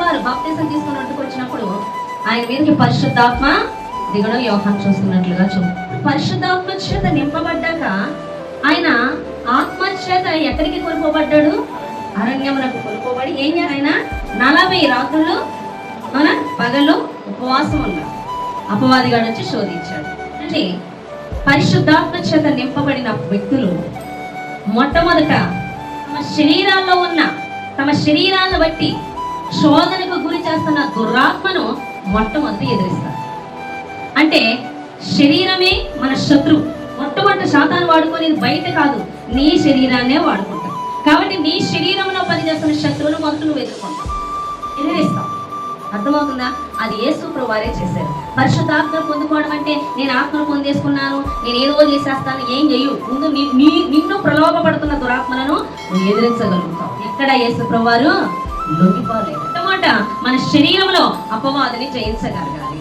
వారు బాప్తీసం తీసుకున్నట్టుకు వచ్చినప్పుడు ఆయన మీదకి పరిశుద్ధాత్మ దిగడం యోహాన్ చూస్తున్నట్లుగా చూ పరిశుద్ధాత్మ చేత నింపబడ్డాక ఆయన ఆత్మ చేత ఎక్కడికి కోల్పోబడ్డాడు? అరణ్యములకు కోల్పోబడి ఏం ఆయన? నలభై రాత్రులు మన పగలు ఉపవాసం ఉన్నారు అపవాదిగాడు వచ్చి శోధించాడు. అంటే పరిశుద్ధాత్మ చేత నింపబడిన వ్యక్తులు మొట్టమొదట తమ శరీరాల్లో ఉన్న తమ శరీరాలను బట్టి శోధనకు గురి చేస్తున్న దురాత్మను మొట్టమొదటి ఎదిరిస్తారు. అంటే శరీరమే మన శత్రువు మొట్టమొదటి శాతాన్ని వాడుకునేది బయట కాదు నీ శరీరాన్నే వాడుకుంటావు కాబట్టి నీ శరీరంలో పనిచేస్తున్న శత్రువును మొదట నువ్వు ఎదుర్కొంటావు. ఎదిరిస్తావు. అర్థమవుతుందా? అది యేసు వారే చేశారు. పరిశుద్ధాత్మ పొందుకోవడం అంటే నేను ఆత్మను పొందేసుకున్నాను నేను ఏదో చేసేస్తాను ఏం చెయ్యు? ముందు నిన్ను ప్రలోభపడుతున్న దురాత్మలను నువ్వు ఎదిరించగలుగుతావు. ఎక్కడ యేసు వారు? లొంగిపోలేదు అన్నమాట మన శరీరంలో అపవాదిని జయించగలగాలి.